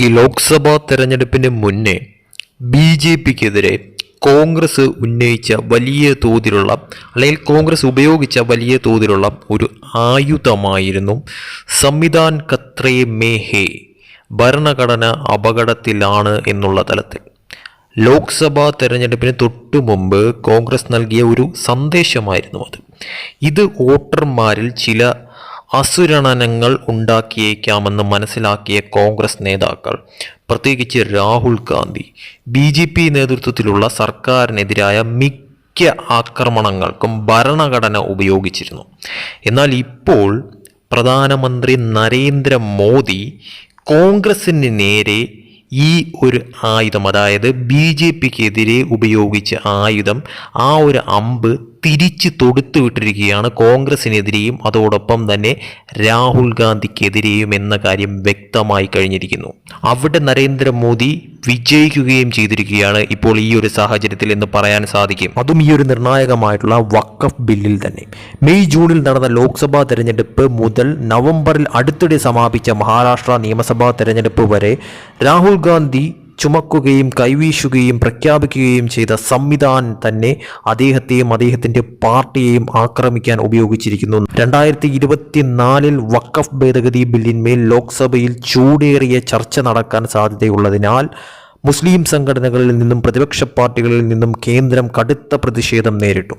ഈ ലോക്സഭാ തെരഞ്ഞെടുപ്പിന് മുന്നേ ബി ജെ പിക്കെതിരെ കോൺഗ്രസ് ഉന്നയിച്ച വലിയ തോതിലുള്ള അല്ലെങ്കിൽ കോൺഗ്രസ് ഉപയോഗിച്ച വലിയ തോതിലുള്ള ഒരു ആയുധമായിരുന്നു സംവിധാൻ കത്രേ മേഹേ ഭരണഘടന അപകടത്തിലാണ് എന്നുള്ള തലത്തിൽ. ലോക്സഭാ തെരഞ്ഞെടുപ്പിന് തൊട്ടു മുമ്പ് കോൺഗ്രസ് നൽകിയ ഒരു സന്ദേശമായിരുന്നു അത്. ഇത് വോട്ടർമാരിൽ ചില അസുരണനങ്ങൾ ഉണ്ടാക്കിയേക്കാമെന്ന് മനസ്സിലാക്കിയ കോൺഗ്രസ് നേതാക്കൾ പ്രത്യേകിച്ച് Rahul Gandhi B J P നേതൃത്വത്തിലുള്ള സർക്കാരിനെതിരായ മിക്ക ആക്രമണങ്ങൾക്കും ഭരണഘടന ഉപയോഗിച്ചിരുന്നു. എന്നാൽ ഇപ്പോൾ പ്രധാനമന്ത്രി നരേന്ദ്ര മോദി കോൺഗ്രസിന് നേരെ ഈ ഒരു ആയുധം അതായത് ബി ജെ പിക്കെതിരെ ഉപയോഗിച്ച ആയുധം ആ ഒരു അമ്പ് തിരിച്ച് തൊടുത്തു വിട്ടിരിക്കുകയാണ് കോൺഗ്രസിനെതിരെയും അതോടൊപ്പം തന്നെ രാഹുൽ ഗാന്ധിക്കെതിരെയും എന്ന കാര്യം വ്യക്തമായി കഴിഞ്ഞിരിക്കുന്നു. അവിടെ നരേന്ദ്രമോദി വിജയിക്കുകയും ചെയ്തിരിക്കുകയാണ് ഇപ്പോൾ ഈ ഒരു സാഹചര്യത്തിൽ എന്ന് പറയാൻ സാധിക്കും. അതും ഈ ഒരു നിർണായകമായിട്ടുള്ള വക്കഫ് ബില്ലിൽ തന്നെ. മെയ് ജൂണിൽ നടന്ന ലോക്സഭാ തെരഞ്ഞെടുപ്പ് മുതൽ നവംബറിൽ അടുത്തിടെ സമാപിച്ച മഹാരാഷ്ട്ര നിയമസഭാ തെരഞ്ഞെടുപ്പ് വരെ രാഹുൽ ഗാന്ധി ചുമക്കുകയും കൈവീശുകയും പ്രഖ്യാപിക്കുകയും ചെയ്ത സംവിധാൻ തന്നെ അദ്ദേഹത്തെയും അദ്ദേഹത്തിന്റെ പാർട്ടിയെയും ആക്രമിക്കാൻ ഉപയോഗിച്ചിരിക്കുന്നു. രണ്ടായിരത്തി ഇരുപത്തിനാലിൽ വക്കഫ് ഭേദഗതി ബില്ലിന്മേൽ ലോക്സഭയിൽ ചൂടേറിയ ചർച്ച നടക്കാൻ സാധ്യതയുള്ളതിനാൽ മുസ്ലിം സംഘടനകളിൽ നിന്നും പ്രതിപക്ഷ പാർട്ടികളിൽ നിന്നും കേന്ദ്രം കടുത്ത പ്രതിഷേധം നേരിട്ടു.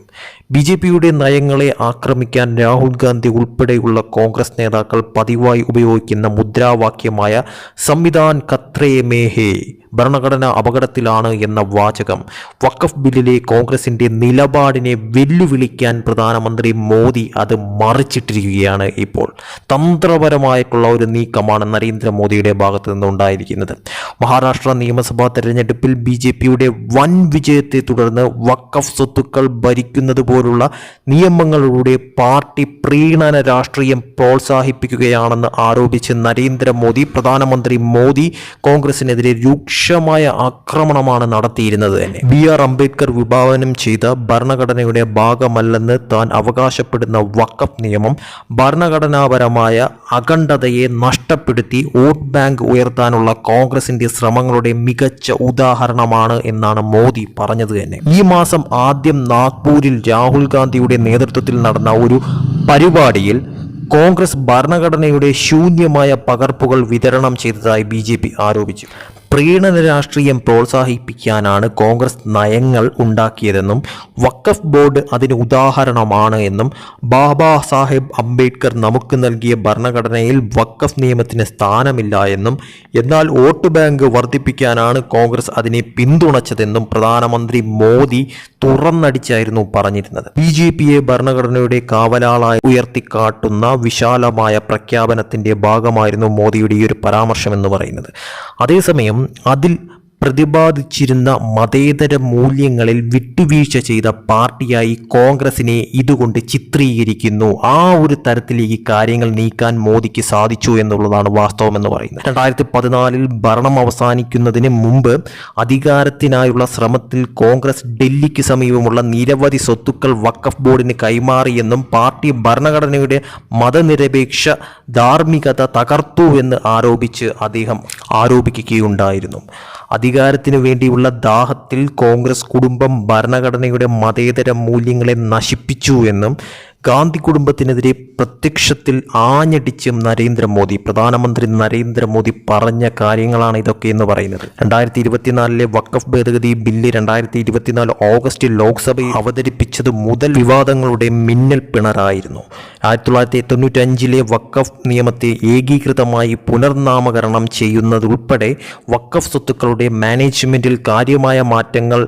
ബി ജെ പിയുടെ നയങ്ങളെ ആക്രമിക്കാൻ രാഹുൽ ഗാന്ധി ഉൾപ്പെടെയുള്ള കോൺഗ്രസ് നേതാക്കൾ പതിവായി ഉപയോഗിക്കുന്ന മുദ്രാവാക്യമായ സംവിധാൻ കത്രേ മേഹേ ഭരണഘടന അപകടത്തിലാണ് എന്ന വാചകം. വഖഫ് ബില്ലിലെ കോൺഗ്രസിന്റെ നിലപാടിനെ വെല്ലുവിളിക്കാൻ പ്രധാനമന്ത്രി മോദി അത് മറിച്ചിട്ടിരിക്കുകയാണ് ഇപ്പോൾ. തന്ത്രപരമായിട്ടുള്ള ഒരു നീക്കമാണ് നരേന്ദ്രമോദിയുടെ ഭാഗത്തു നിന്നുണ്ടായിരിക്കുന്നത്. മഹാരാഷ്ട്ര നിയമസഭാ തെരഞ്ഞെടുപ്പിൽ ബി ജെ പിയുടെ വൻ വിജയത്തെ തുടർന്ന് വഖഫ് സ്വത്തുക്കൾ ഭരിക്കുന്നത് പോലുള്ള നിയമങ്ങളിലൂടെ പാർട്ടി പ്രീണന രാഷ്ട്രീയം പ്രോത്സാഹിപ്പിക്കുകയാണെന്ന് ആരോപിച്ച് നരേന്ദ്രമോദി പ്രധാനമന്ത്രി മോദി കോൺഗ്രസിനെതിരെ രൂക്ഷമായ ആക്രമണമാണ് നടത്തിയിരുന്നത് തന്നെ. ബി ആർ അംബേദ്കർ വിഭാവനം ചെയ്ത ഭരണഘടനയുടെ ഭാഗമല്ലെന്ന് താൻ അവകാശപ്പെടുന്ന വക്കഫ് നിയമം ഭരണഘടനാപരമായ അഖണ്ഡതയെ നഷ്ടപ്പെടുത്തി വോട്ട് ബാങ്ക് ഉയർത്താനുള്ള കോൺഗ്രസിന്റെ ശ്രമങ്ങളുടെ മികച്ച ഉദാഹരണമാണ് എന്നാണ് മോദി പറഞ്ഞത് തന്നെ. ഈ മാസം ആദ്യം നാഗ്പൂരിൽ രാഹുൽ ഗാന്ധിയുടെ നേതൃത്വത്തിൽ നടന്ന ഒരു പരിപാടിയിൽ കോൺഗ്രസ് ഭരണഘടനയുടെ ശൂന്യമായ പകർപ്പുകൾ വിതരണം ചെയ്തതായി ബി ആരോപിച്ചു. പ്രീണന രാഷ്ട്രീയം പ്രോത്സാഹിപ്പിക്കാനാണ് കോൺഗ്രസ് നയങ്ങൾ ഉണ്ടാക്കിയതെന്നും വഖഫ് ബോർഡ് അതിന് ഉദാഹരണമാണ് എന്നും ബാബാ സാഹേബ് അംബേദ്കർ നമുക്ക് നൽകിയ ഭരണഘടനയിൽ വഖഫ് നിയമത്തിന് സ്ഥാനമില്ല എന്നും എന്നാൽ വോട്ട് ബാങ്ക് വർദ്ധിപ്പിക്കാനാണ് കോൺഗ്രസ് അതിനെ പിന്തുണച്ചതെന്നും പ്രധാനമന്ത്രി മോദി തുറന്നടിച്ചായിരുന്നു പറഞ്ഞിരുന്നത്. ബി ജെ പിയെ ഭരണഘടനയുടെ കാവലാളായി ഉയർത്തിക്കാട്ടുന്ന വിശാലമായ പ്രഖ്യാപനത്തിന്റെ ഭാഗമായിരുന്നു മോദിയുടെ ഈ ഒരു പരാമർശം എന്ന് പറയുന്നത്. അതേസമയം അതിൽ പ്രതിപാദിച്ചിരുന്ന മതേതര മൂല്യങ്ങളിൽ വിട്ടുവീഴ്ച ചെയ്ത പാർട്ടിയായി കോൺഗ്രസിനെ ഇതുകൊണ്ട് ചിത്രീകരിക്കുന്നു. ആ ഒരു തരത്തിലേക്ക് കാര്യങ്ങൾ നീക്കാൻ മോദിക്ക് സാധിച്ചു എന്നുള്ളതാണ് വാസ്തവം എന്ന് പറയുന്നത്. രണ്ടായിരത്തി പതിനാലിൽ ഭരണം അവസാനിക്കുന്നതിന് മുമ്പ് അധികാരത്തിനായുള്ള ശ്രമത്തിൽ കോൺഗ്രസ് ഡൽഹിക്ക് സമീപമുള്ള നിരവധി സ്വത്തുക്കൾ വഖഫ് ബോർഡിന് കൈമാറിയെന്നും പാർട്ടി ഭരണഘടനയുടെ മതനിരപേക്ഷ ധാർമ്മികത തകർത്തു എന്ന് ആരോപിച്ച് അദ്ദേഹം ആരോപിക്കുകയുണ്ടായിരുന്നു. അധികാരത്തിനു വേണ്ടിയുള്ള ദാഹത്തിൽ കോൺഗ്രസ് കുടുംബം ഭരണഘടനയുടെ മതേതര മൂല്യങ്ങളെ നശിപ്പിച്ചു എന്നും ഗാന്ധി കുടുംബത്തിനെതിരെ പ്രത്യക്ഷത്തിൽ ആഞ്ഞടിച്ചും നരേന്ദ്രമോദി പ്രധാനമന്ത്രി നരേന്ദ്രമോദി പറഞ്ഞ കാര്യങ്ങളാണ് ഇതൊക്കെ എന്ന് പറയുന്നത്. രണ്ടായിരത്തി ഇരുപത്തിനാലിലെ വക്കഫ് ഭേദഗതി ബില്ല് രണ്ടായിരത്തി ഇരുപത്തിനാല് ഓഗസ്റ്റിൽ ലോക്സഭയിൽ അവതരിപ്പിച്ചത് മുതൽ വിവാദങ്ങളുടെ മിന്നൽ പിണറായിരുന്നു. ആയിരത്തി തൊള്ളായിരത്തി തൊണ്ണൂറ്റഞ്ചിലെ വക്കഫ് നിയമത്തെ ഏകീകൃതമായി പുനർനാമകരണം ചെയ്യുന്നതുൾപ്പെടെ വക്കഫ് സ്വത്തുക്കളുടെ മാനേജ്മെന്റിൽ കാര്യമായ മാറ്റങ്ങൾ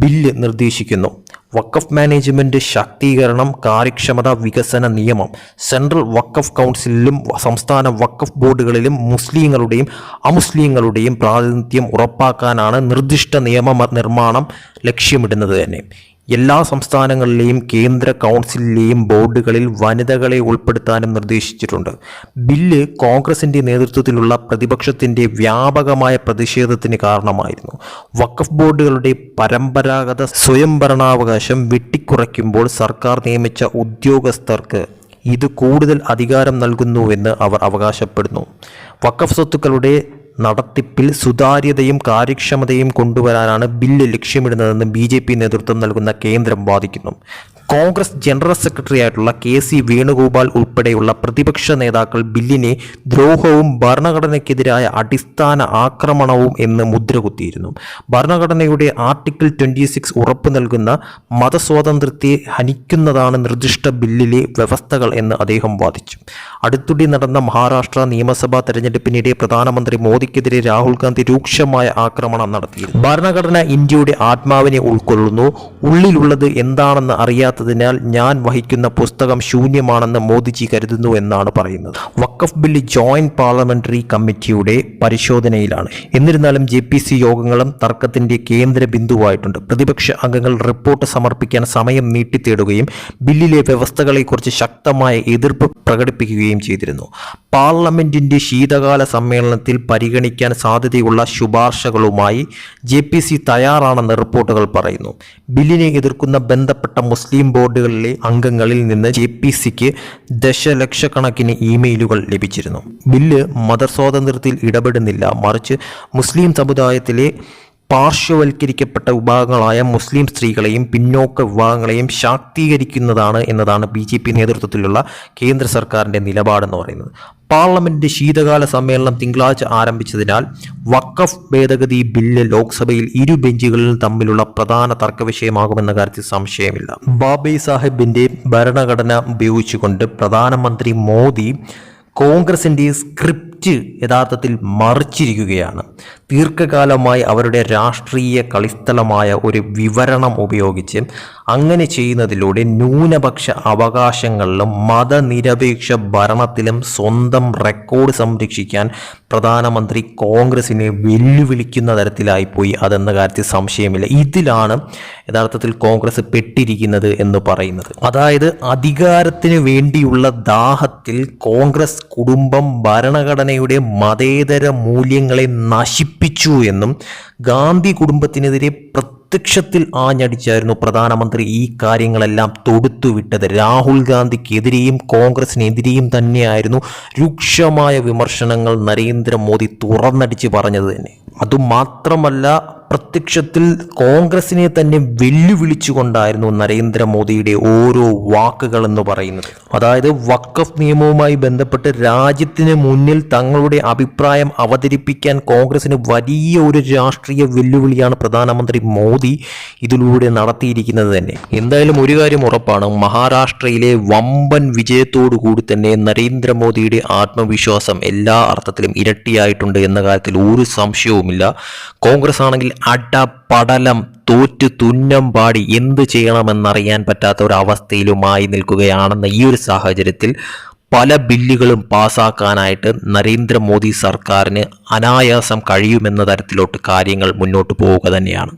ബില്ല് നിർദ്ദേശിക്കുന്നു. വക്കഫ് മാനേജ്മെന്റ് ശാക്തീകരണം കാര്യക്ഷമത വികസന നിയമം സെൻട്രൽ വക്കഫ് കൗൺസിലിലും സംസ്ഥാന വക്കഫ് ബോർഡുകളിലും മുസ്ലിങ്ങളുടെയും അമുസ്ലിങ്ങളുടെയും പ്രാതിനിധ്യം ഉറപ്പാക്കാനാണ് നിർദ്ദിഷ്ട നിയമ നിർമ്മാണം ലക്ഷ്യമിടുന്നത് തന്നെ. എല്ലാ സംസ്ഥാനങ്ങളിലെയും കേന്ദ്ര കൗൺസിലിലെയും ബോർഡുകളിൽ വനിതകളെ ഉൾപ്പെടുത്താനും നിർദ്ദേശിച്ചിട്ടുണ്ട്. ബില്ല് കോൺഗ്രസിന്റെ നേതൃത്വത്തിലുള്ള പ്രതിപക്ഷത്തിന്റെ വ്യാപകമായ പ്രതിഷേധത്തിന് കാരണമായിരുന്നു. വഖഫ് ബോർഡുകളുടെ പരമ്പരാഗത സ്വയംഭരണാവകാശം വെട്ടിക്കുറയ്ക്കുമ്പോൾ സർക്കാർ നിയമിച്ച ഉദ്യോഗസ്ഥർക്ക് ഇത് കൂടുതൽ അധികാരം നൽകുന്നുവെന്ന് അവർ അവകാശപ്പെടുന്നു. വഖഫ് സ്വത്തുക്കളുടെ നടത്തിപ്പിൽ സുതാര്യതയും കാര്യക്ഷമതയും കൊണ്ടുവരാനാണ് ബില്ല് ലക്ഷ്യമിടുന്നതെന്ന് ബി നേതൃത്വം നൽകുന്ന കേന്ദ്രം വാദിക്കുന്നു. കോൺഗ്രസ് ജനറൽ സെക്രട്ടറി ആയിട്ടുള്ള കെ സി വേണുഗോപാൽ ഉൾപ്പെടെയുള്ള പ്രതിപക്ഷ നേതാക്കൾ ബില്ലിനെ ദ്രോഹവും ഭരണഘടനയ്ക്കെതിരായ അടിസ്ഥാന ആക്രമണവും എന്ന് മുദ്രകുത്തിയിരുന്നു. ഭരണഘടനയുടെ ആർട്ടിക്കിൾ ട്വന്റി സിക്സ് ഉറപ്പു നൽകുന്ന മതസ്വാതന്ത്ര്യത്തെ ഹനിക്കുന്നതാണ് നിർദ്ദിഷ്ട ബില്ലിലെ വ്യവസ്ഥകൾ എന്ന് അദ്ദേഹം വാദിച്ചു. അടുത്തിടെ നടന്ന മഹാരാഷ്ട്ര നിയമസഭാ തെരഞ്ഞെടുപ്പിനിടെ പ്രധാനമന്ത്രി മോദിക്കെതിരെ രാഹുൽ ഗാന്ധി രൂക്ഷമായ ആക്രമണം നടത്തിയിരുന്നു. ഭരണഘടന ഇന്ത്യയുടെ ആത്മാവിനെ ഉൾക്കൊള്ളുന്നു. ഉള്ളിലുള്ളത് എന്താണെന്ന് അറിയാത്തതിനാൽ ഞാൻ വഹിക്കുന്ന പുസ്തകം ശൂന്യമാണെന്ന് മോദിജി കരുതുന്നു എന്നാണ് പറയുന്നത്. വക്കഫ് ബില്ല് ജോയിന്റ് പാർലമെന്ററി കമ്മിറ്റിയുടെ പരിശോധനയിലാണ്. എന്നിരുന്നാലും ജെ പി സി യോഗങ്ങളും തർക്കത്തിന്റെ കേന്ദ്ര ബിന്ദുവായിട്ടുണ്ട്. പ്രതിപക്ഷ അംഗങ്ങൾ റിപ്പോർട്ട് സമർപ്പിക്കാൻ സമയം നീട്ടിത്തേടുകയും ബില്ലിലെ വ്യവസ്ഥകളെക്കുറിച്ച് ശക്തമായ എതിർപ്പ് പ്രകടിപ്പിക്കുകയും ചെയ്തിരുന്നു. പാർലമെന്റിന്റെ ശീതകാല സമ്മേളനത്തിൽ പരിഗണിക്കാൻ സാധ്യതയുള്ള ശുപാർശകളുമായി ജെ പി സി തയ്യാറാണെന്ന് റിപ്പോർട്ടുകൾ പറയുന്നു. ബില്ലിനെ എതിർക്കുന്ന ബന്ധപ്പെട്ട മുസ്ലിം ബോർഡുകളിലെ അംഗങ്ങളിൽ നിന്ന് ജെ പി സിക്ക് ദശലക്ഷക്കണക്കിന് ഇമെയിലുകൾ ലഭിച്ചിരുന്നു. ബില്ല് മതസ്വാതന്ത്ര്യത്തിൽ ഇടപെടുന്നില്ല. മറിച്ച് മുസ്ലിം സമുദായത്തിലെ പാർശ്വവൽക്കരിക്കപ്പെട്ട വിഭാഗങ്ങളായ മുസ്ലിം സ്ത്രീകളെയും പിന്നോക്ക വിഭാഗങ്ങളെയും ശാക്തീകരിക്കുന്നതാണ് എന്നതാണ് ബി നേതൃത്വത്തിലുള്ള കേന്ദ്ര സർക്കാരിന്റെ നിലപാടെന്ന് പറയുന്നത്. പാർലമെന്റ് ശീതകാല സമ്മേളനം തിങ്കളാഴ്ച ആരംഭിച്ചതിനാൽ വഖഫ് ഭേദഗതി ബില്ല് ലോക്സഭയിൽ ഇരു ബെഞ്ചുകളിലും തമ്മിലുള്ള പ്രധാന തർക്ക വിഷയമാകുമെന്ന കാര്യത്തിൽ സംശയമില്ല. ബാബി സാഹിബിന്റെ ഭരണഘടന ഉപയോഗിച്ചുകൊണ്ട് പ്രധാനമന്ത്രി മോദി കോൺഗ്രസിന്റെ സ്ക്രിപ്റ്റ് യഥാർത്ഥത്തിൽ മറിച്ചിരിക്കുകയാണ്. ദീർഘകാലമായി അവരുടെ രാഷ്ട്രീയ കളിസ്ഥലമായ ഒരു വിവരണം ഉപയോഗിച്ച് അങ്ങനെ ചെയ്യുന്നതിലൂടെ ന്യൂനപക്ഷ അവകാശങ്ങളിലും മതനിരപേക്ഷ ഭരണത്തിലും സ്വന്തം റെക്കോർഡ് സംരക്ഷിക്കാൻ പ്രധാനമന്ത്രി കോൺഗ്രസിനെ വെല്ലുവിളിക്കുന്ന തരത്തിലായിപ്പോയി അതെന്ന കാര്യത്തിൽ സംശയമില്ല. ഇതിലാണ് യഥാർത്ഥത്തിൽ കോൺഗ്രസ് പെട്ടിരിക്കുന്നത് എന്ന് പറയുന്നത്. അതായത് അധികാരത്തിന് വേണ്ടിയുള്ള ദാഹത്തിൽ കോൺഗ്രസ് കുടുംബം ഭരണഘടനയുടെ മതേതര മൂല്യങ്ങളെ നശിപ്പിച്ചു എന്നും ഗാന്ധി കുടുംബത്തിനെതിരെ പ്രത്യക്ഷത്തിൽ ആഞ്ഞടിച്ചായിരുന്നു പ്രധാനമന്ത്രി ഈ കാര്യങ്ങളെല്ലാം തൊടുത്തുവിട്ടത്. രാഹുൽ ഗാന്ധിക്കെതിരെയും കോൺഗ്രസിനെതിരെയും തന്നെയായിരുന്നു രൂക്ഷമായ വിമർശനങ്ങൾ നരേന്ദ്രമോദി തുറന്നടിച്ച് പറഞ്ഞത് തന്നെ. അതുമാത്രമല്ല പ്രത്യക്ഷത്തിൽ കോൺഗ്രസിനെ തന്നെ വെല്ലുവിളിച്ചുകൊണ്ടായിരുന്നു നരേന്ദ്രമോദിയുടെ ഓരോ വാക്കുകൾ എന്ന് പറയുന്നത്. അതായത് വക്കഫ് നിയമവുമായി ബന്ധപ്പെട്ട് രാജ്യത്തിന് മുന്നിൽ തങ്ങളുടെ അഭിപ്രായം അവതരിപ്പിക്കാൻ കോൺഗ്രസിന് വലിയ ഒരു രാഷ്ട്രീയ വെല്ലുവിളിയാണ് പ്രധാനമന്ത്രി മോദി ഇതിലൂടെ നടത്തിയിരിക്കുന്നത് തന്നെ. എന്തായാലും ഒരു കാര്യം ഉറപ്പാണ് മഹാരാഷ്ട്രയിലെ വമ്പൻ വിജയത്തോടു കൂടി തന്നെ നരേന്ദ്രമോദിയുടെ ആത്മവിശ്വാസം എല്ലാ അർത്ഥത്തിലും ഇരട്ടിയായിട്ടുണ്ട് എന്ന കാര്യത്തിൽ ഒരു സംശയവുമില്ല കോൺഗ്രസ് ആണെങ്കിൽ അട പടലം തോറ്റു തുന്നം പാടി എന്ത് ചെയ്യണമെന്നറിയാൻ പറ്റാത്ത ഒരു അവസ്ഥയിലുമായി നിൽക്കുകയാണെന്ന ഈ ഒരു സാഹചര്യത്തിൽ പല ബില്ലുകളും പാസ്സാക്കാനായിട്ട് നരേന്ദ്രമോദി സർക്കാരിന് അനായാസം കഴിയുമെന്ന തരത്തിലോട്ട് കാര്യങ്ങൾ മുന്നോട്ട് പോവുക തന്നെയാണ്.